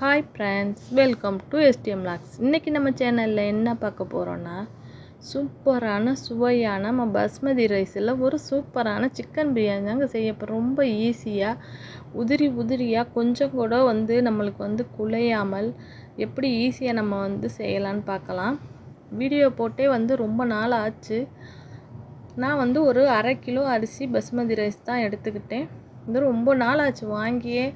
Hi friends welcome to STM logs இன்றைக்கி நம்ம சேனலில் என்ன பார்க்க போகிறோன்னா சூப்பரான சுவையான நம்ம பஸ்மதி ரைஸில் ஒரு சூப்பரான சிக்கன் பிரியாணி தாங்க செய்ய ரொம்ப ஈஸியாக உதிரி உதிரியாக கொஞ்சம் கூட வந்து நம்மளுக்கு வந்து குலையாமல் எப்படி ஈஸியாக நம்ம வந்து செய்யலான்னு பார்க்கலாம். வீடியோ போட்டே வந்து ரொம்ப நாள் ஆச்சு. நான் வந்து ஒரு அரை கிலோ அரிசி பஸ்மதி ரைஸ் தான் எடுத்துக்கிட்டேன். இது ரொம்ப நாள் ஆச்சு வாங்கியே.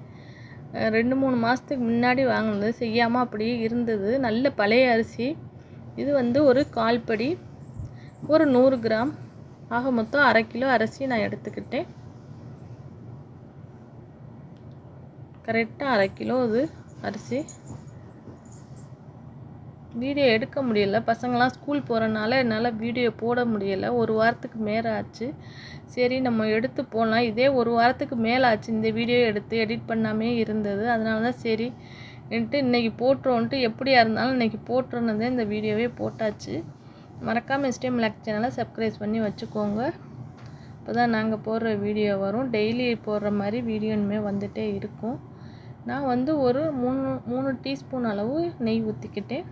ரெண்டு மூணு மாதத்துக்கு முன்னாடி வாங்கினது. செய்யாமல் அப்படியே இருந்தது. நல்ல பழைய அரிசி. இது வந்து ஒரு கால் படி. ஒரு நூறு கிராம். ஆக மொத்தம் அரை கிலோ அரிசி நான் எடுத்துக்கிட்டேன். கரெக்டாக அரை கிலோ இது அரிசி. வீடியோ எடுக்க முடியல. பசங்களாம் ஸ்கூல் போகிறனால என்னால் வீடியோ போட முடியலை. ஒரு வாரத்துக்கு மேலே ஆச்சு. சரி நம்ம எடுத்து போகலாம் இதே ஒரு வாரத்துக்கு மேலே ஆச்சு இந்த வீடியோ எடுத்து. எடிட் பண்ணாமே இருந்தது. அதனால தான் சரி என்ட்டு இன்றைக்கி போட்டுருவோன்ட்டு எப்படியா இருந்தாலும் இன்றைக்கி போட்டுருந்ததே இந்த வீடியோவே போட்டாச்சு. மறக்காமல் எஸ்டிஎம் லேக் சேனலை சப்ஸ்கிரைப் பண்ணி வச்சுக்கோங்க. இப்போ தான் நாங்கள் போடுற வீடியோ வரும். டெய்லி போடுற மாதிரி வீடியோ இனிமேல் வந்துகிட்டே இருக்கும். நான் வந்து ஒரு மூணு மூணு டீஸ்பூன் அளவு நெய் ஊற்றிக்கிட்டேன்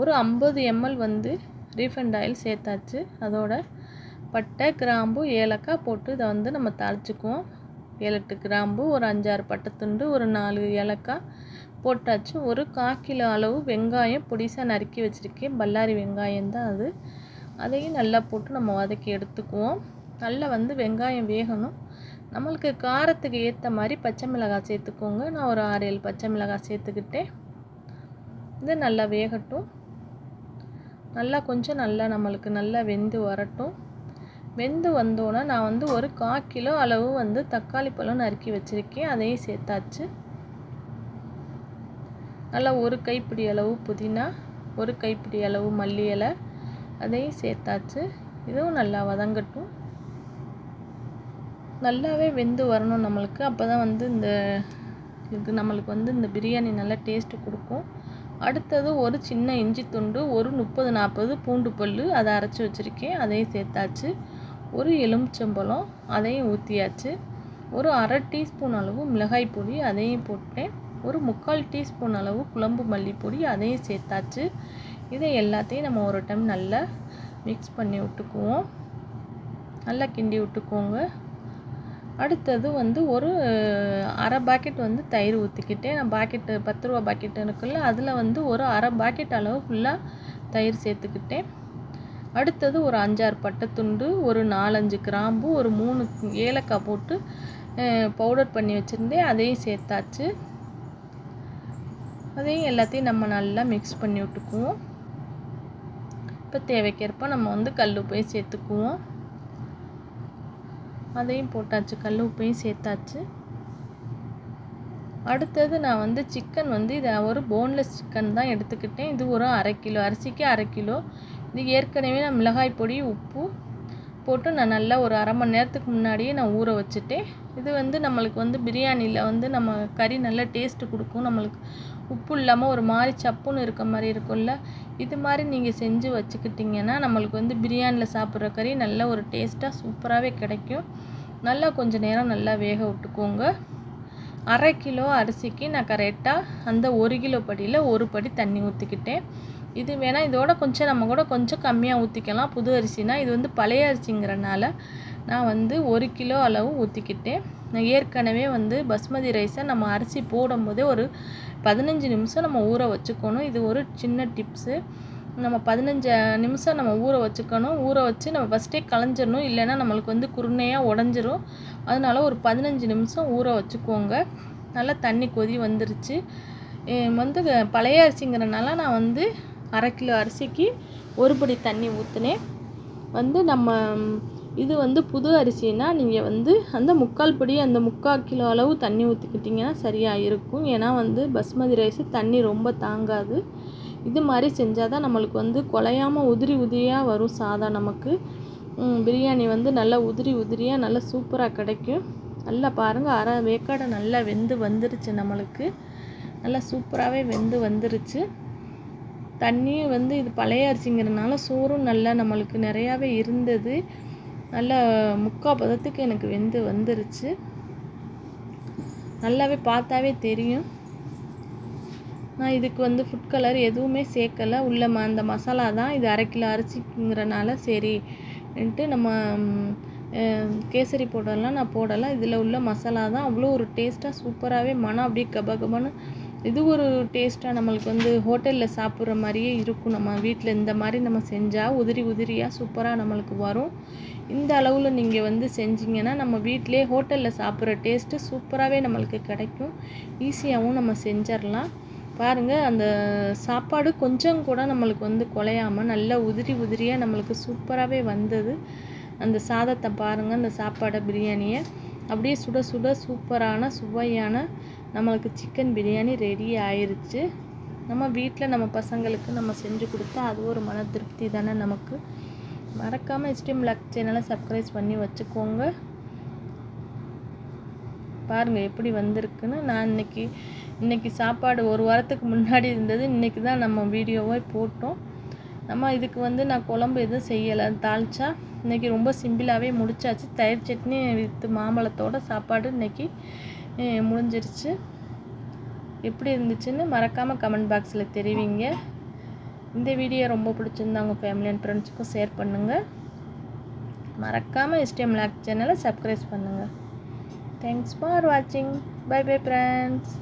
ஒரு ஐம்பது எம்எல் வந்து ரீஃபண்ட் ஆயில் சேர்த்தாச்சு. அதோட பட்டை கிராம்பு ஏலக்காய் போட்டு இதை வந்து நம்ம தாளிச்சுக்குவோம். ஏழு எட்டு கிராம்பு ஒரு அஞ்சாறு பட்டைத்துண்டு ஒரு நாலு ஏலக்காய் போட்டாச்சு. ஒரு கால் கிலோ அளவு வெங்காயம் பொடிசாக நறுக்கி வச்சுருக்கேன். பல்லாரி வெங்காயம் தான் அது. அதையும் நல்லா போட்டு நம்ம வதக்கி எடுத்துக்குவோம். நல்லா வந்து வெங்காயம் வேகணும். நம்மளுக்கு காரத்துக்கு ஏற்ற மாதிரி பச்சை மிளகாய் சேர்த்துக்கோங்க. நான் ஒரு ஆறு ஏழு பச்சை மிளகாய் சேர்த்துக்கிட்டேன். இது நல்லா வேகட்டும். நல்லா கொஞ்சம் நல்லா நம்மளுக்கு நல்லா வெந்து வரட்டும். வெந்து வந்தோன்னே நான் வந்து ஒரு கால் கிலோ அளவு வந்து தக்காளி பழம் நறுக்கி வச்சுருக்கேன். அதையும் சேர்த்தாச்சு. நல்லா ஒரு கைப்பிடி அளவு புதினா ஒரு கைப்பிடி அளவு மல்லி இலை அதையும் சேர்த்தாச்சு. இதுவும் நல்லா வதங்கட்டும். நல்லாவே வெந்து வரணும் நம்மளுக்கு. அப்போ தான் வந்து இந்த இது நம்மளுக்கு வந்து இந்த பிரியாணி நல்லா டேஸ்ட்டு கொடுக்கும். அடுத்தது ஒரு சின்ன இஞ்சி துண்டு ஒரு முப்பது நாற்பது பூண்டு பல் அதை அரைச்சி வச்சுருக்கேன். அதையும் சேர்த்தாச்சு. ஒரு எலுமிச்சம்பழம் அதையும் ஊற்றியாச்சு ஒரு அரை டீஸ்பூன் அளவு மிளகாய் பொடி அதையும் போட்டேன். ஒரு முக்கால் டீஸ்பூன் அளவு குழம்பு மல்லிப்பொடி அதையும் சேர்த்தாச்சு. இதை எல்லாத்தையும் நம்ம ஒரு டைம் நல்லா மிக்ஸ் பண்ணி விட்டுக்குவோம். நல்லா கிண்டி விட்டுக்கோங்க. அடுத்தது வந்து ஒரு அரை பாக்கெட் வந்து தயிர் ஊற்றிக்கிட்டேன் நான் பாக்கெட்டு பத்து ரூபா பாக்கெட் இருக்குல்ல அதில் வந்து ஒரு அரை பாக்கெட் அளவு ஃபுல்லாக தயிர் சேர்த்துக்கிட்டேன். அடுத்தது ஒரு அஞ்சாறு பட்டைத்துண்டு ஒரு நாலஞ்சு கிராம்பு ஒரு மூணு ஏலக்காய் போட்டு பவுடர் பண்ணி வச்சுருந்தேன். அதையும் சேர்த்தாச்சு. அதையும் எல்லாத்தையும் நம்ம நல்லா மிக்ஸ் பண்ணி விட்டுக்குவோம். இப்போ தேவைக்கேற்ப நம்ம வந்து கல் போய் சேர்த்துக்குவோம். அதையும் போட்டாச்சு கல் உப்பையும் சேர்த்தாச்சு. அடுத்தது நான் வந்து சிக்கன் வந்து இதை ஒரு போன்லெஸ் சிக்கன் தான் எடுத்துக்கிட்டேன். இது ஒரு அரை கிலோ அரிசிக்கு அரை கிலோ. இது ஏற்கனவே நான் மிளகாய் பொடி உப்பு போட்டு நான் நல்லா ஒரு அரை மணி நேரத்துக்கு முன்னாடியே நான் ஊற வச்சுட்டேன். இது வந்து நம்மளுக்கு வந்து பிரியாணியில் வந்து நம்ம கறி நல்லா டேஸ்ட்டு கொடுக்கும். நம்மளுக்கு உப்பு இல்லாமல் ஒரு மாதிரி சப்புன்னு இருக்க மாதிரி இருக்கும்ல. இது மாதிரி நீங்கள் செஞ்சு வச்சுக்கிட்டிங்கன்னா நம்மளுக்கு வந்து பிரியாணியில் சாப்பிட்ற கறி நல்ல ஒரு டேஸ்ட்டாக சூப்பராகவே கிடைக்கும். நல்லா கொஞ்சம் நேரம் நல்லா வேக விட்டுக்கோங்க. அரை கிலோ அரிசிக்கு நான் கரெக்டாக அந்த ஒரு கிலோ படியில் ஒரு படி தண்ணி ஊற்றிக்கிட்டேன் இது வேணால் இதோட கொஞ்சம் நம்ம கூட கொஞ்சம் கம்மியாக ஊற்றிக்கலாம் புது அரிசினா இது வந்து பழைய அரிசிங்கிறனால நான் வந்து ஒரு கிலோ அளவு ஊற்றிக்கிட்டேன் நான் ஏற்கனவே வந்து பஸ்மதி ரைஸை நம்ம அரிசி போடும்போதே ஒரு பதினஞ்சு நிமிஷம் நம்ம ஊற வச்சுக்கணும். இது ஒரு சின்ன டிப்ஸு. நம்ம பதினஞ்சு நிமிஷம் நம்ம ஊற வச்சுக்கணும். ஊற வச்சு நம்ம ஃபஸ்ட்டே களைஞ்சிடணும். இல்லைன்னா நம்மளுக்கு வந்து குருணையாக உடஞ்சிரும். அதனால ஒரு பதினஞ்சு நிமிஷம் ஊற வச்சுக்கோங்க. நல்லா தண்ணி கொதி வந்துருச்சு. வந்து பழைய அரிசிங்கிறனால நான் வந்து அரை கிலோ அரிசிக்கு ஒரு படி தண்ணி ஊற்றினேன் வந்து நம்ம இது வந்து புது அரிசினா நீங்கள் வந்து அந்த முக்கால் படி அந்த முக்கால் கிலோ அளவு தண்ணி ஊற்றிக்கிட்டிங்கன்னா சரியாக இருக்கும். ஏன்னா வந்து பஸ்மதி ரைஸ் தண்ணி ரொம்ப தாங்காது. இது மாதிரி செஞ்சால் தான் நம்மளுக்கு வந்து குலையாமல் உதிரி உதிரியாக வரும் சாதம் நமக்கு. பிரியாணி வந்து நல்லா உதிரி உதிரியாக நல்லா சூப்பராக கிடைக்கும். நல்லா பாருங்கள் அரை வேக்காடை நல்லா வெந்து வந்துருச்சு நம்மளுக்கு. நல்லா சூப்பராகவே வெந்து வந்துருச்சு. தண்ணியும் வந்து இது பழைய அரிசிங்கிறனால சோறும் நல்லா நம்மளுக்கு நிறையாவே இருந்தது. நல்லா முக்கால் பதத்துக்கு எனக்கு வெந்து வந்துருச்சு. நல்லாவே பார்த்தாவே தெரியும். நான் இதுக்கு வந்து ஃபுட் கலர் எதுவுமே சேர்க்கலை. உள்ள ம அந்த மசாலா தான். இது அரை கிலோ அரிசிங்கிறனால சரின்ட்டு நம்ம கேசரி பவுடர்லாம் நான் போடலை. இதில் உள்ள மசாலா தான். அவ்வளோ ஒரு டேஸ்ட்டாக சூப்பராகவே மனம் அப்படியே கப இது ஒரு டேஸ்ட்டாக நம்மளுக்கு வந்து ஹோட்டலில் சாப்பிட்ற மாதிரியே இருக்கும். நம்ம வீட்டில் இந்த மாதிரி நம்ம செஞ்சால் உதிரி உதிரியாக சூப்பராக நம்மளுக்கு வரும். இந்த அளவில் நீங்கள் வந்து செஞ்சீங்கன்னா நம்ம வீட்டிலே ஹோட்டலில் சாப்பிட்ற டேஸ்ட்டு சூப்பராகவே நம்மளுக்கு கிடைக்கும். ஈஸியாகவும் நம்ம செஞ்சிடலாம். பாருங்கள் அந்த சாப்பாடு கொஞ்சம் கூட நம்மளுக்கு வந்து குலையாமல் நல்லா உதிரி உதிரியாக நம்மளுக்கு சூப்பராகவே வந்தது. அந்த சாதத்தை பாருங்கள் அந்த சாப்பாடை பிரியாணியை. அப்படியே சுட சுட சூப்பரான சுவையான நம்மளுக்கு சிக்கன் பிரியாணி ரெடி ஆயிருச்சு. நம்ம வீட்டில் நம்ம பசங்களுக்கு நம்ம செஞ்சு கொடுத்தா அது ஒரு மன திருப்தி தானே நமக்கு. மறக்காமல் எஸ்டிஎம் லக் சேனலை சப்ஸ்கிரைப் பண்ணி வச்சுக்கோங்க. பாருங்கள் எப்படி வந்திருக்குன்னு. நான் இன்னைக்கு இன்றைக்கி சாப்பாடு ஒரு வாரத்துக்கு முன்னாடி இருந்தது. இன்னைக்கு தான் நம்ம வீடியோவை போட்டோம். நம்ம இதுக்கு வந்து நான் குழம்பு எதுவும் செய்யலை. தாளிச்சா இன்றைக்கி ரொம்ப சிம்பிளாகவே முடிச்சாச்சு. தயிர் சட்னி வித்து மாம்பழத்தோட சாப்பாடு இன்றைக்கி முடிஞ்சிருச்சு. எப்படி இருந்துச்சுன்னு மறக்காமல் கமெண்ட் பாக்ஸில் தெரிவிங்க. இந்த வீடியோ ரொம்ப பிடிச்சிருந்தா உங்கள் ஃபேமிலி அண்ட் ஃப்ரெண்ட்ஸுக்கும் ஷேர் பண்ணுங்கள் மறக்காமல் எஸ்டிஎம் லாக் சேனலை சப்ஸ்கிரைப் பண்ணுங்கள் தேங்க்ஸ் ஃபார் வாட்சிங் பை பை ஃப்ரெண்ட்ஸ்